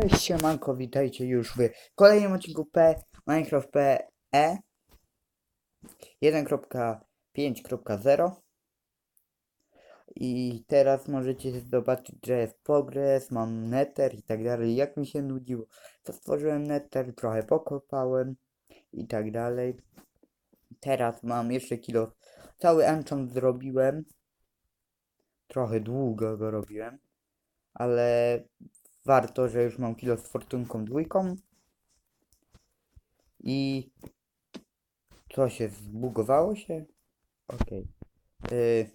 Cześć siemanko, witajcie już w kolejnym odcinku P Minecraft PE 1.5.0 i teraz możecie zobaczyć, że jest progres, mam nether i tak dalej. Jak mi się nudziło, to stworzyłem nether, trochę pokopałem i tak dalej. Teraz mam jeszcze kilo, cały enchant zrobiłem. Trochę długo go robiłem, ale warto, że już mam kilo z fortunką dwójką. I co się zbugowało się? Okej. Y,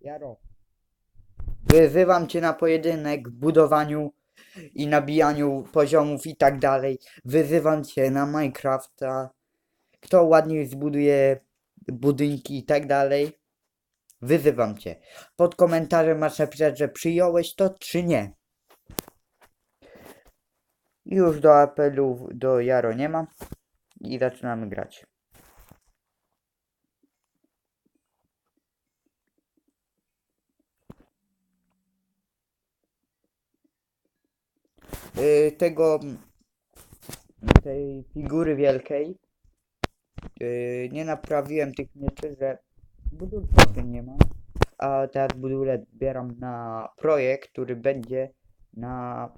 Jaro. Wyzywam cię na pojedynek w budowaniu i nabijaniu poziomów i tak dalej. Wyzywam cię na Minecrafta. Kto ładniej zbuduje budynki i tak dalej. Wyzywam cię. Pod komentarzem masz napisać, że przyjąłeś to, czy nie. Już do apelu do Jaro nie ma. I zaczynamy grać. Tego tej figury wielkiej y, nie naprawiłem tych mieczy, że budulcy nie ma. A teraz budulę zbieram na projekt, który będzie na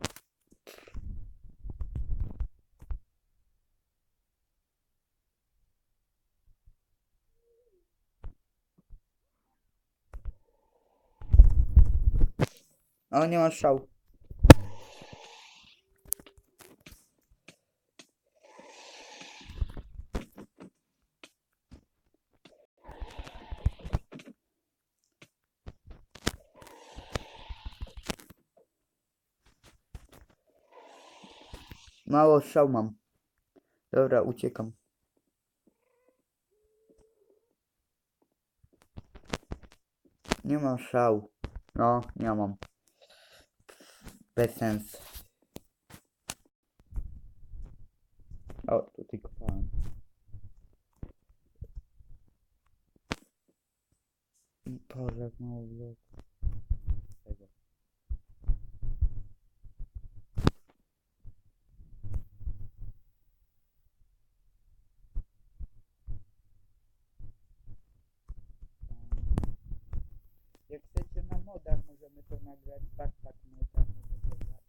o nie ma szału Strzał mam. Dobra, uciekam. Nie mam szału. No, nie mam. Bez sens. O, tu tylko kopałem. Boże, jak mało bloków. Tego. Jak chcecie na modach, możemy to nagrać. Backpack moda może pograć.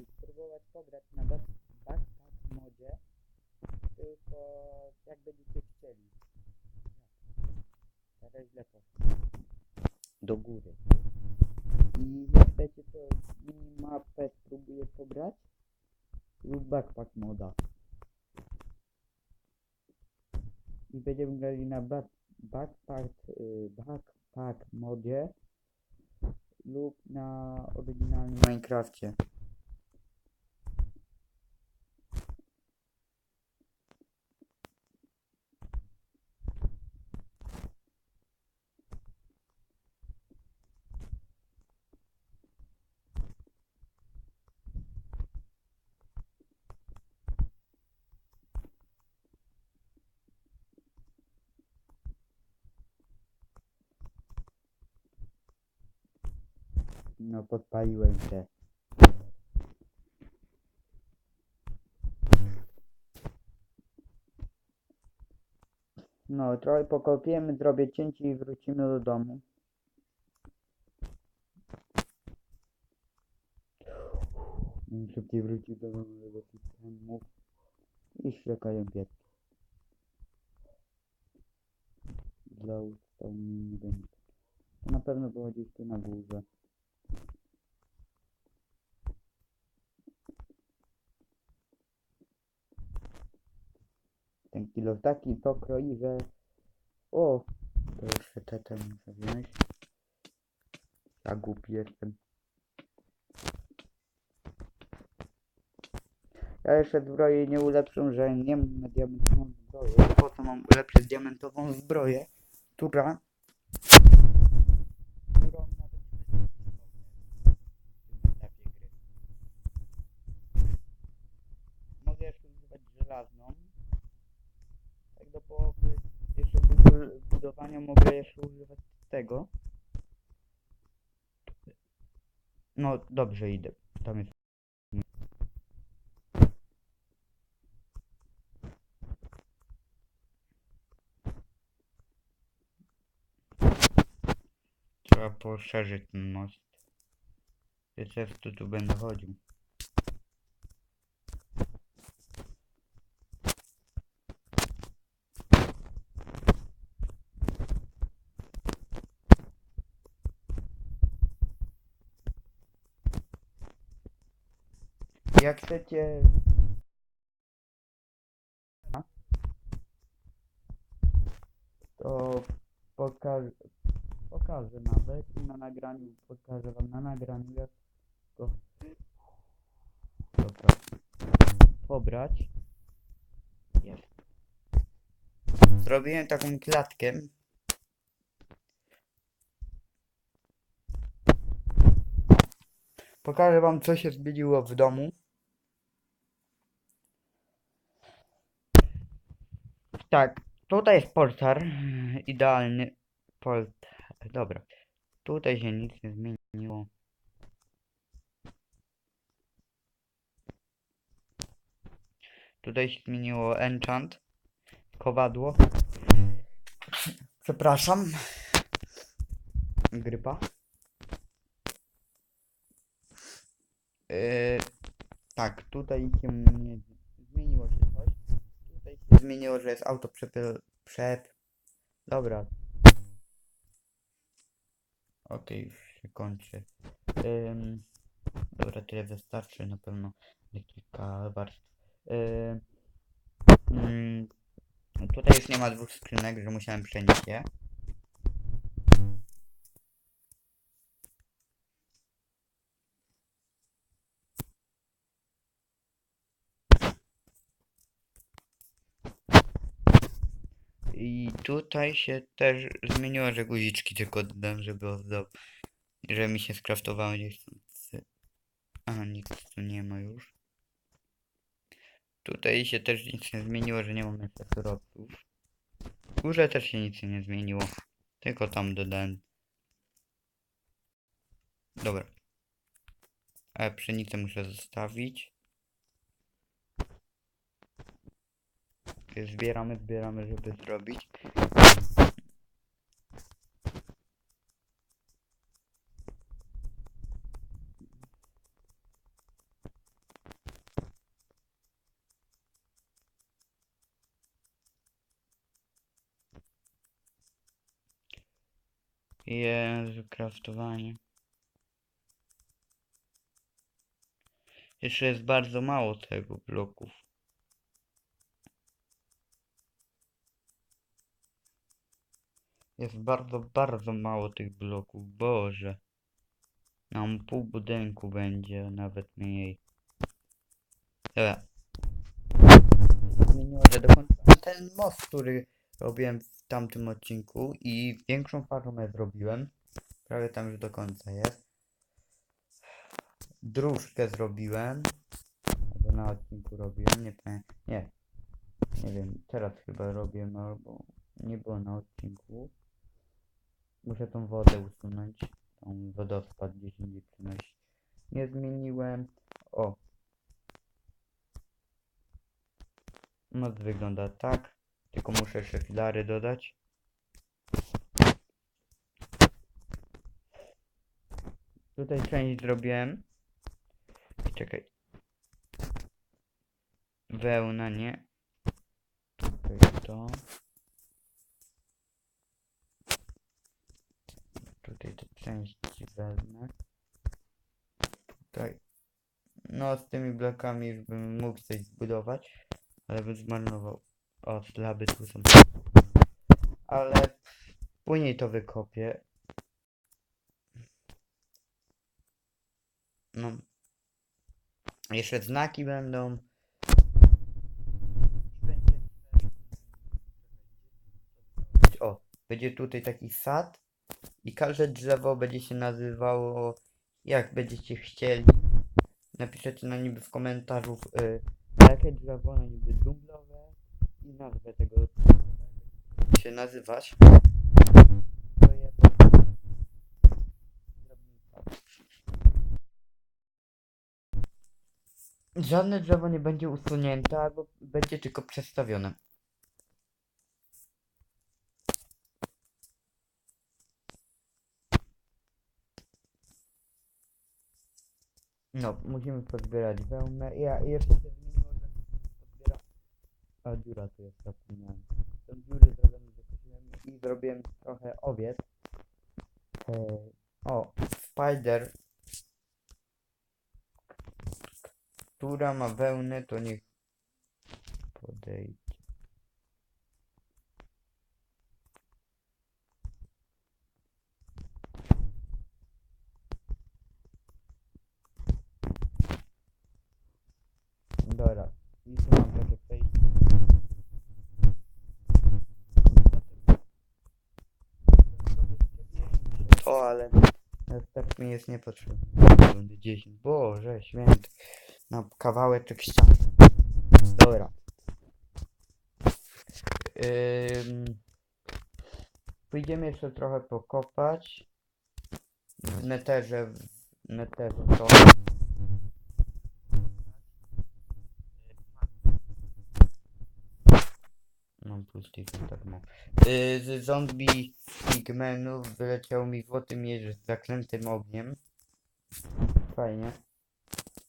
I spróbować pograć na back- backpack modzie. Tylko jak będziecie chcieli. Teraz źle poszło. Do góry. I jak chcecie to minimapę spróbuję pograć. Lub backpack moda. I będziemy grali na back, backpack, y, backpack modzie lub na oryginalnym Minecrafcie. No podpaliłem się. No, trochę pokopiemy, zrobię cięcie i wrócimy do domu. Szybciej wrócić do domu, żeby systemów i szczekają pietki. Dla ustał mi nie będzie. Na pewno było gdzieś tu na górze. Ten kilo taki pokroi, że o, to jeszcze tetę muszę wziąć. Ja głupi jestem. Ja jeszcze zbroję nie ulepszą, że nie mam na diamentową zbroję. Po co mam ulepszyć diamentową zbroję, która... którą nawet nie będę używał w tym etapie gry. Mogę jeszcze używać żelaza. żelazną. Tak do połowy jeszcze budu- budowania mogę jeszcze używać tego. Dobrze idę. Tam jest. Trzeba poszerzyć ten most. Ja często tu będę chodził. Jak chcecie... To pokażę, pokażę nawet na nagraniu, pokażę wam na nagraniu jak go Dobra. pobrać. Jest. Zrobiłem taką klatkę. Pokażę wam co się zmieniło w domu. Tak, tutaj jest portar. Idealny portar. Dobra. Tutaj się nic nie zmieniło. Tutaj się zmieniło enchant. Kowadło. Przepraszam. Grypa. Yy, tak, tutaj się nie zmieniło się coś. Tutaj się zmieniło, że jest auto przepy... przep... Dobra. Okej, już się kończy. Dobra, tyle wystarczy na pewno kilka warstw. Mm, tutaj już nie ma dwóch skrzynek, że musiałem przenieść je. I tutaj się też zmieniło, że guziczki tylko dodam, żeby ozdob... że mi się skraftowało niechcący. A, nic tu nie ma już. Tutaj się też nic nie zmieniło, że nie mam jeszcze surowców. W górze też się nic nie zmieniło. Tylko tam dodałem. Dobra. A pszenicę muszę zostawić. Zbieramy, zbieramy, żeby zrobić. Jezu, kraftowanie. Jeszcze jest bardzo mało tego bloków. Jest bardzo, bardzo mało tych bloków. Boże. Nam pół budynku będzie, nawet mniej. Dobra. Zmieniło, że dokończyłem ten most, który robiłem w tamtym odcinku i większą farmę zrobiłem. Prawie tam już do końca jest. Dróżkę zrobiłem. Albo na odcinku robiłem, nie pamiętam. Nie. Nie wiem, teraz chyba robię, albo nie było na odcinku. Muszę tą wodę usunąć. Tą wodospad 10 przynosi. Nie zmieniłem. O. Moc wygląda tak. Tylko muszę jeszcze filary dodać. Tutaj część zrobiłem. Czekaj. Wełna, nie. Tutaj to. Tutaj te części wezmę. Tutaj. No z tymi blokami już bym mógł coś zbudować, ale bym zmarnował. O, slaby tu są. Ale później to wykopię. No. Jeszcze znaki będą. O, będzie tutaj taki sad i każde drzewo będzie się nazywało jak będziecie chcieli. Napiszecie na niby w komentarzu y, Jakie drzewo na niby dżunglowe i nazwę tego się nazywać. Żadne drzewo nie będzie usunięte, albo będzie tylko przestawione. No, musimy pozbierać wełnę. Ja jeszcze się zmieniło, że pozbiera... A dziura tu jest, zapomniałem. Tą dziury zakosiłem i zrobiłem trochę owiec. E, o, spider. Która ma wełnę, to niech podejdzie. Mi jest niepotrzebny. Będę 10. Boże, święty. Na kawałeczek ściany. Dobra. Ym... Pójdziemy jeszcze trochę pokopać. W neterze, w neterze to. Tak mam. Yy, z zombie pigmenów wyleciał mi złoty miecz z zaklętym ogniem. Fajnie.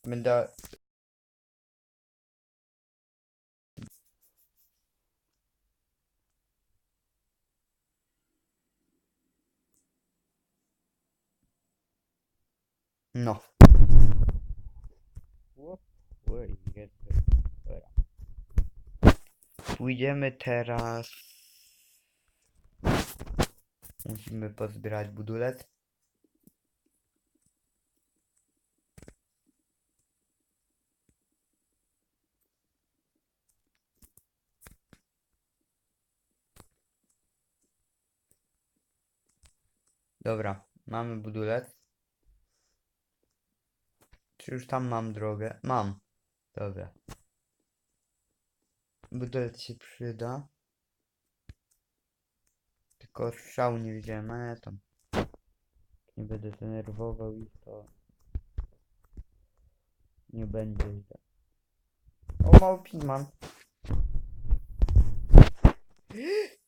Będę... No. Ło- oj, jest, jest, dobra. Pójdziemy teraz. Musimy pozbierać budulec. Dobra, mamy budulec. Czy już tam mam drogę? Mam. Dobra. Budulec się przyda. Tylko strzał nie widziałem, ale tam. Nie będę denerwował ich, to nie będzie źle. O, mały pigman.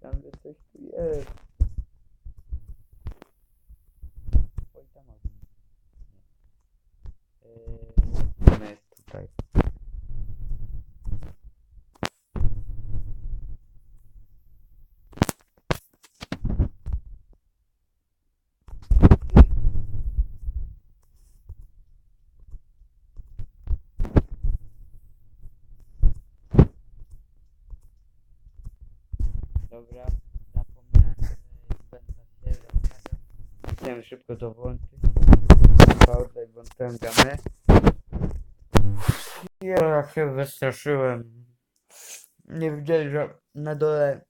Tam że coś tu jest. Oj, tam ogień. Nie. Eee, my jest tutaj. Dobra, zapomniałem, że będę się rozmawiał. Chciałem szybko to włączyć. Tutaj włączyłem gamę. Ja jak się wystraszyłem. Nie widzieli, że na dole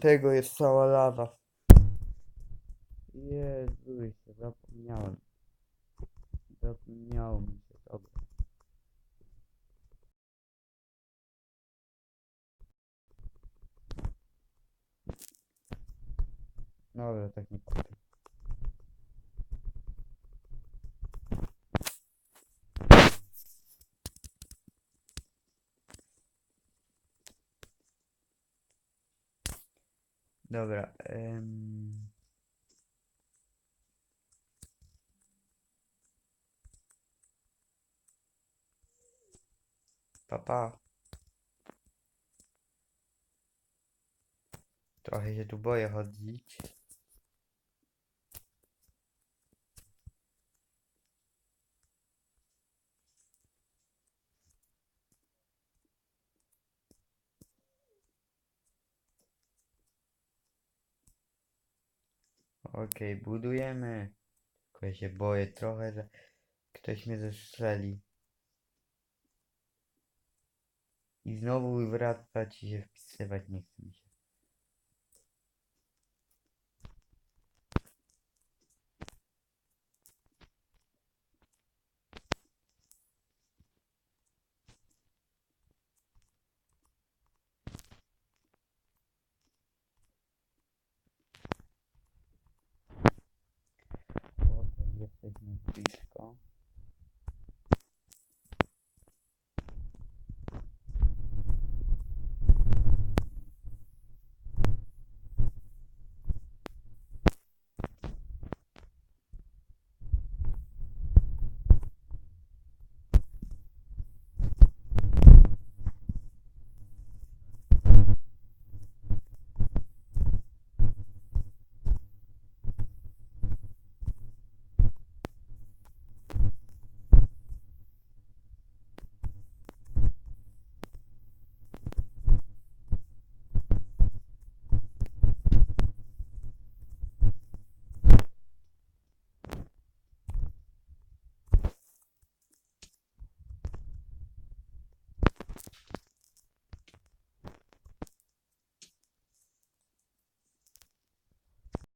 tego jest cała lawa. Jezu, zapomniałem. Zapomniało dobra. Dobra, tak nie kupię. Dobra. Um... Papa. Trochę się tu boję chodzić. Okej, budujemy. Tylko ja się boję trochę, że ktoś mnie zestrzeli. I znowu wracać i się wpisywać nie chce mi się.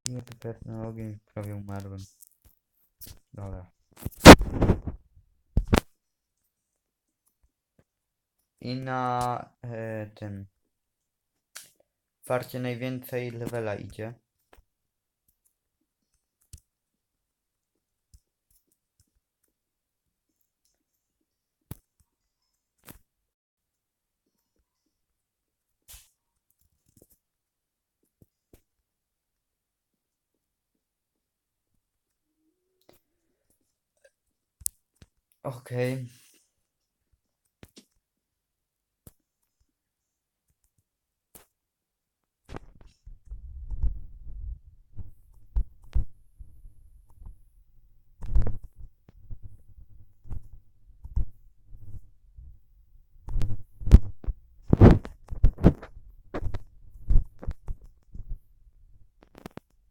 Nie, to technologię prawie umarłem. Dobra. I na e, tym farcie najwięcej levela idzie. Okej.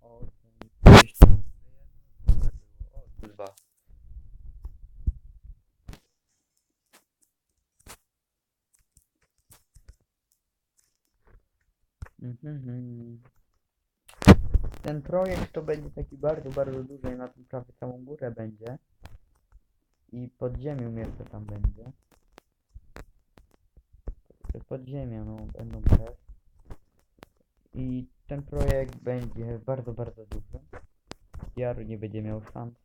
Okej. Gdzieś tu jedno, o, dwa. Mhm. Ten projekt to będzie taki bardzo, bardzo duży i na tym prawie całą górę będzie. I pod ziemią jeszcze tam będzie. Te Podziemia, no będą też. I ten projekt będzie bardzo, bardzo duży. Jaru nie będzie miał szans.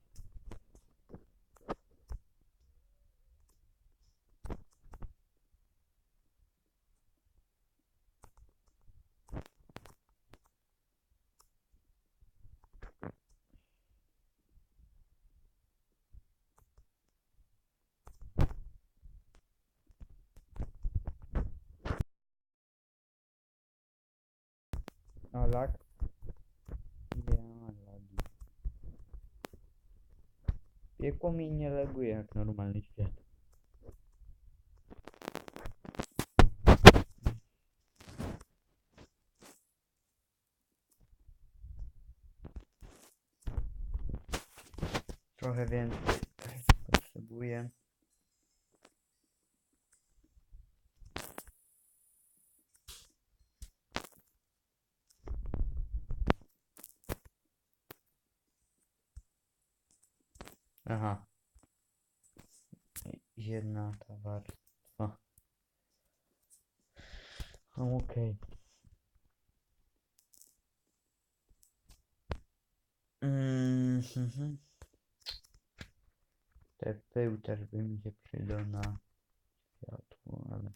A lag? Nie ma lagi. Piekło mi nie laguje Aha. Jedna ta warstwa. No, Okej. Mm, mhm. Te pył też by mi się przydał na światło, ale...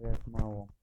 jak mało.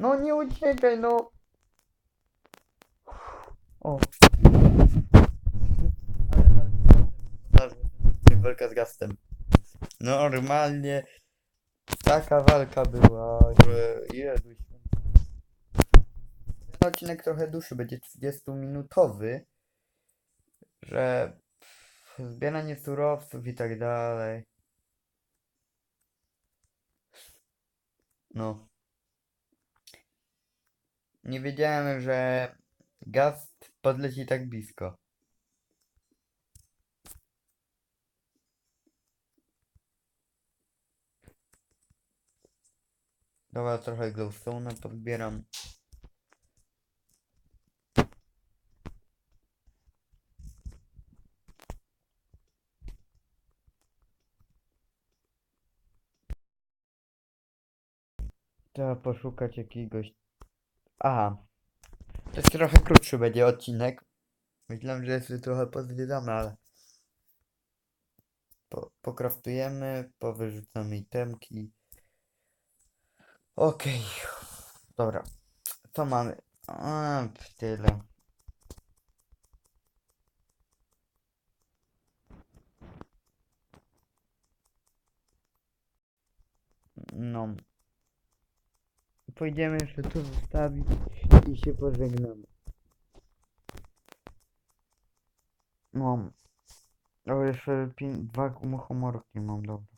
No nie uciekaj, no! O! Walka z gastem. Normalnie taka walka była, że Jezu święty. Ten odcinek trochę dłuższy, będzie 30-minutowy, że zbieranie surowców i tak dalej. No. Nie wiedziałem, że gaz podleci tak blisko. Dobra, trochę glowstone'a podbieram. Trzeba poszukać jakiegoś... Aha. To jest trochę krótszy będzie odcinek. Myślałem, że jeszcze trochę pozwiedzamy, ale... Po, pokraftujemy, powyrzucamy itemki. Okej. Dobra. Co mamy? A, tyle. No. Pójdziemy jeszcze tu zostawić i się pożegnamy. Mam. O, jeszcze dwa muchomorki mam, dobra.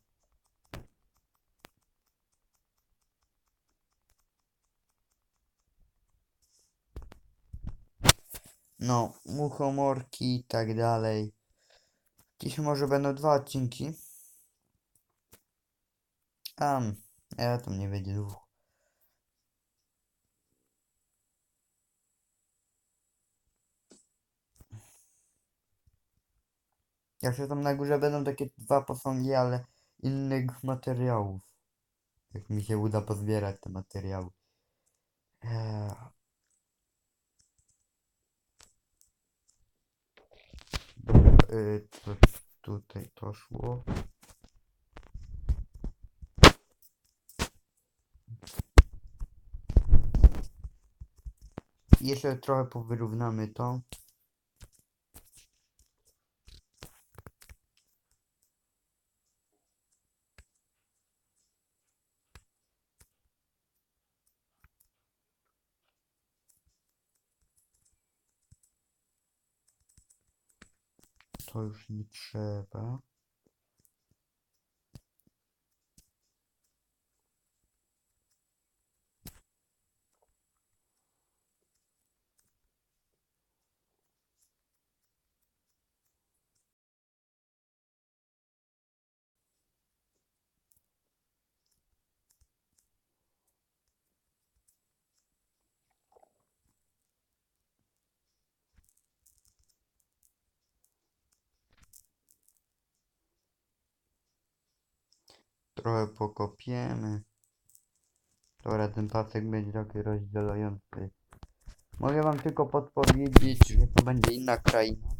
No, muchomorki i tak dalej. Dziś może będą dwa odcinki. A, ja tam nie będzie dwóch. Jeszcze tam na górze będą takie dwa posągi, ale innych materiałów. Jak mi się uda pozbierać te materiały. Eee. To tutaj to szło. Jeszcze trochę powyrównamy to. To już nie trzeba. Trochę pokopiemy. Dobra, ten pasek będzie taki rozdzielający. Mogę wam tylko podpowiedzieć, że to będzie inna kraina.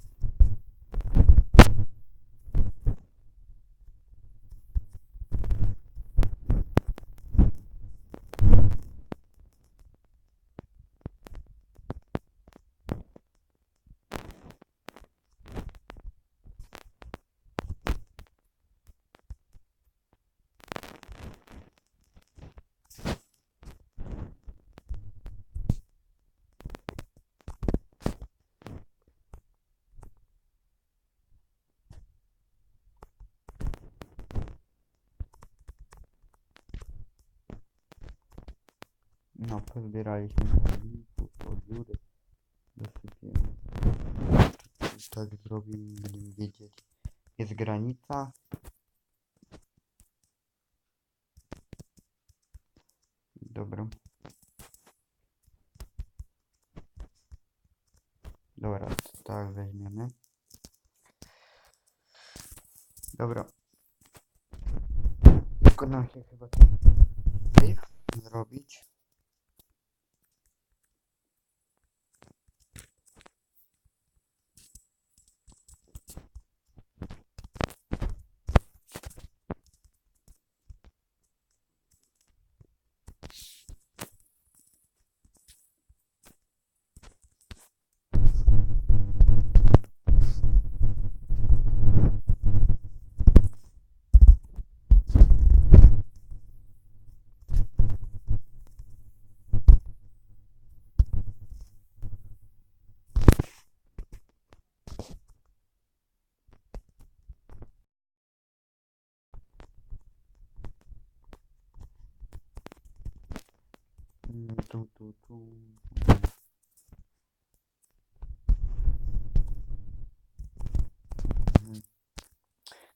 No, pozbieraliśmy chodników, od dziury. Dosypiemy. Tak zrobimy, będziemy wiedzieć. Jest granica.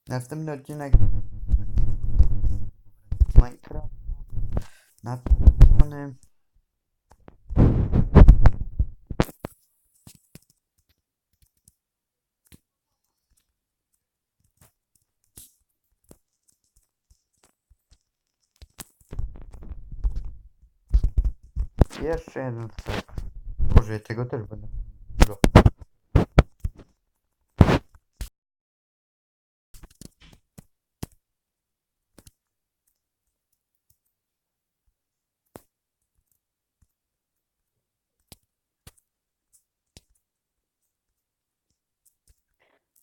Następny odcinek Minecraft na Jeszcze jeden sek. Boże, tego też będę.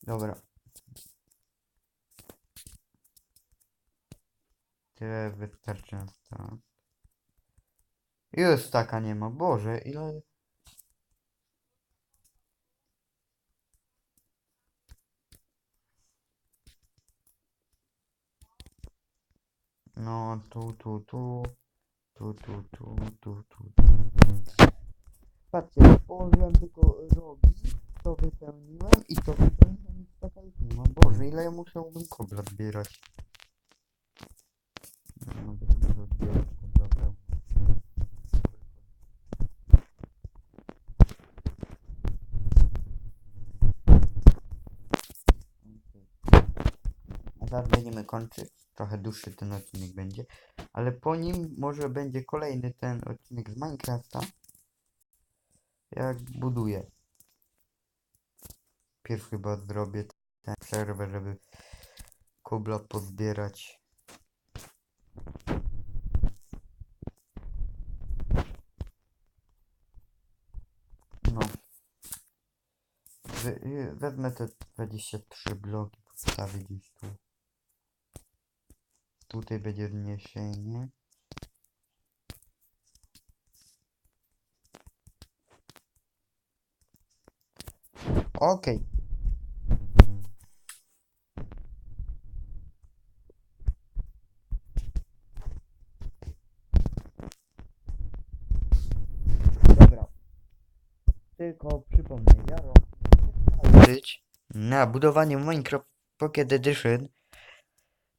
Dobra. Tyle wystarczy na start. Już taka nie ma. Boże, ile... No, tu, tu, tu. Tu, tu, tu, tu, tu. Patrzcie, położyłem tylko rogi, to wypełniłem i to wypełniłem i taka już nie ma. Boże, ile ja musiałbym kobla zbierać. No, będę zbierać kobla pełno. Okej. A zaraz będziemy kończyć. Trochę dłuższy ten odcinek będzie. Ale po nim może będzie kolejny ten odcinek z Minecrafta. Jak buduję. Pierw chyba zrobię tę przerwę, żeby kobla pozbierać. No. Y, wezmę te 23 bloki, postawię gdzieś tu. Tutaj będzie wniesienie. Okej. Dobra. Tylko przypomnę, ja robię na budowanie Minecraft Pocket Edition,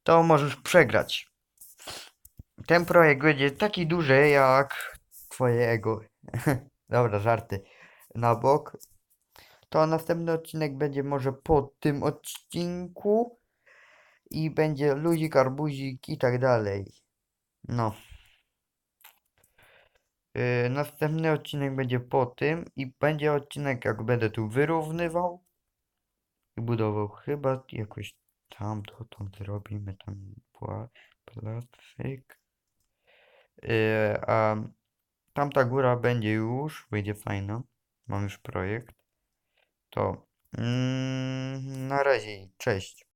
to możesz przegrać. Ten projekt będzie taki duży jak twoje ego. Dobra, żarty. Na bok. To następny odcinek będzie może po tym odcinku. I będzie luzik, arbuzik i tak dalej. No. Yy, następny odcinek będzie po tym i będzie odcinek jak będę tu wyrównywał i budował chyba jakoś tam dotąd zrobimy tam placyk. Yy, a tamta góra będzie już, będzie fajna. Mam już projekt. To mm, na razie, cześć.